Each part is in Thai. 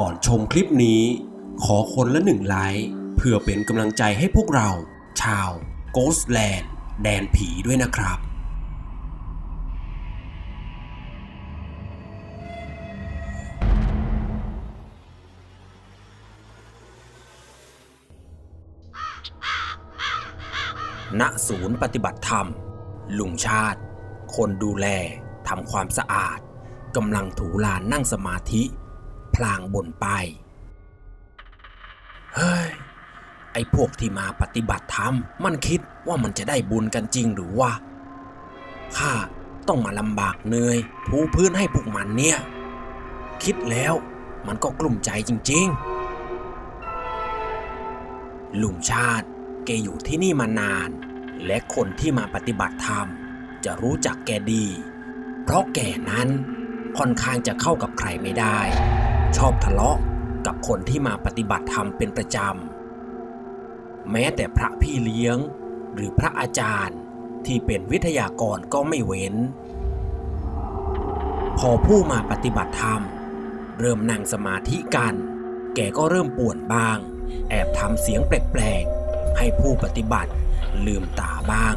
่อนชมคลิปนี้ ขอคนละหนึ่งไลค์เพื่อเป็นกำลังใจให้พวกเรา ชาว Ghostland แดนผีด้วยนะครับณศูนย์ปฏิบัติธรรม ลุงชาติ คนดูแลทำความสะอาดกำลังถูลานนั่งสมาธิ พลางบ่นไป เฮ้ย ไอ้พวกที่มาปฏิบัติธรรมมันคิดว่ามันจะได้บุญกันจริงหรือวะ ข้าต้องมาลำบากเหนื่อยถูพื้นให้พวกมันเนี่ย คิดแล้วมันก็กลุ่มใจจริง ๆ ลุงชาติแกอยู่ที่นี่มานาน และคนที่มาปฏิบัติธรรม จะรู้จักแกดี เพราะแกนั้นค่อนข้างจะเข้ากับใครไม่ได้ ชอบทะเลาะกับคนที่มาปฏิบัติธรรมเป็นประจำ แม้แต่พระพี่เลี้ยง หรือพระอาจารย์ที่เป็นวิทยากรก็ไม่เว้น พอผู้มาปฏิบัติธรรม เริ่มนั่งสมาธิกัน แกก็เริ่มป่วนบ้าง แอบทำเสียงแปลกๆ ให้ผู้ปฏิบัติลืมตาบ้าง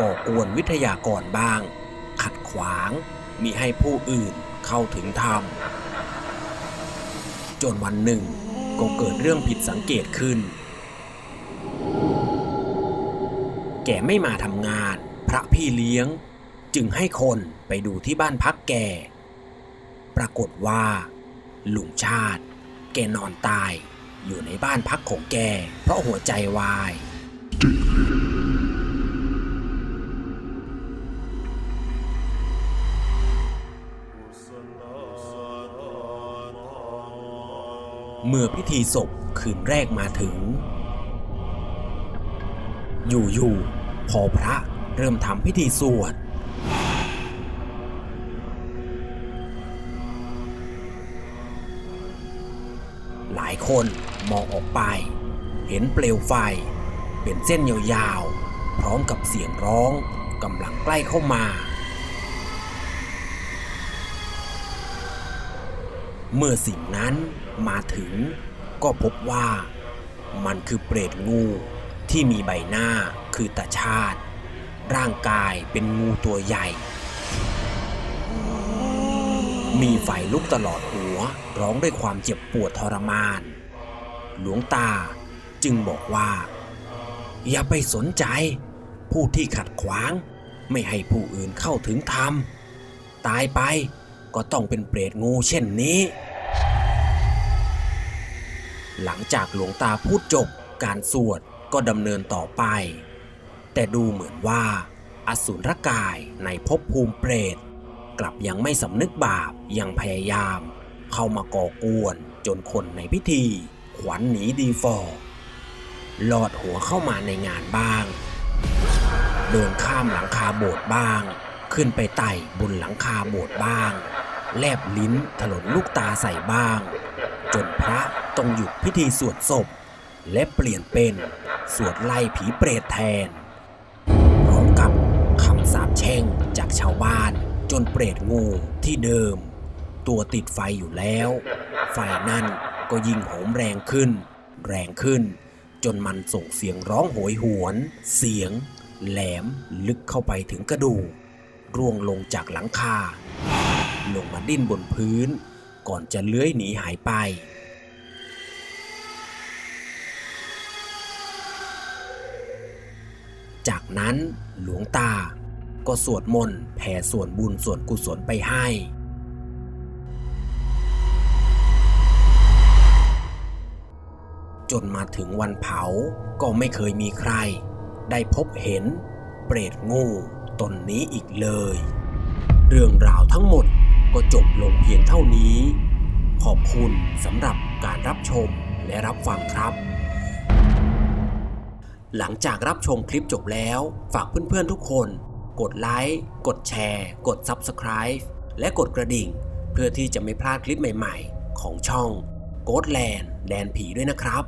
ก่อกวนวิทยากรบ้าง ขัดขวางมิให้ผู้อื่นเข้าถึงธรรม จนวันหนึ่งก็เกิดเรื่องผิดสังเกตขึ้น แกไม่มาทำงานพระพี่เลี้ยง จึงให้คนไปดูที่บ้านพักแก ปรากฏว่าลุงชาติ แกนอนตายอยู่ในบ้านพักของแก เพราะหัวใจวาย เมื่อพิธีศพคืนแรกมาถึง อยู่ๆพอพระเริ่มทำพิธีสวด หลายคนมองออกไป เห็นเปลวไฟ เป็นเส้นยาวๆ พร้อมกับเสียงร้องกำลังใกล้เข้ามา เมื่อสิ่งนั้นมาถึงก็พบว่า มันคือเปรตงูที่มีใบหน้าคือตาชาติ ร่างกายเป็นงูตัวใหญ่ มีไฟลุกตลอดหัวร้องด้วยความเจ็บปวดทรมาน หลวงตาจึงบอกว่า อย่าไปสนใจ ผู้ที่ขัดขวาง ไม่ให้ผู้อื่นเข้าถึงธรรม ตายไป ก็ต้องเป็นเปรตงูเช่นนี้ หลังจากหลวงตาพูดจบการสวดก็ดำเนินต่อไป แต่ดูเหมือนว่า อสูรกายในภพภูมิเปรต กลับยังไม่สำนึกบาปยังพยายาม เข้ามาก่อกวนจนคนในพิธี ขวัญหนีดีฟอร์ลอดหัวเข้ามาในงานบ้าง เดินข้ามหลังคาโบสถ์บ้าง ขึ้นไปไต่บนหลังคาโบสถ์บ้าง แลบลิ้นถลนลูกตาใส่บ้าง จนพระต้องหยุดพิธีสวดศพ และเปลี่ยนเป็นสวดไล่ผีเปรตแทน พร้อมกับคำสาปแช่งจากชาวบ้าน จนเปรตงูที่เดิม ตัวติดไฟอยู่แล้ว ไฟนั่นก็ยิ่งโหมแรงขึ้น แรงขึ้น จนมันส่งเสียงร้องโหยหวน เสียง แหลมลึกเข้าไปถึงกระดูก ร่วงลงจากหลังคา ลงมาดิ้นบนพื้น ก่อนจะเลื้อยหนีหายไป จากนั้นหลวงตาก็สวดมนต์แผ่ส่วนบุญส่วนกุศลไปให้ จนมาถึงวันเผาก็ไม่เคยมีใคร ได้พบเห็นเปรตงู ตนนี้อีกเลย เรื่องราวทั้งหมดก็จบลงเพียงเท่านี้ ขอบคุณสำหรับการรับชมและรับฟังครับ หลังจากรับชมคลิปจบแล้ว ฝากเพื่อนๆทุกคน กดไลค์ กดแชร์ กด Subscribe และกดกระดิ่ง เพื่อที่จะไม่พลาดคลิปใหม่ๆ ของช่อง g h o s t Land แดนผีด้วยนะครับ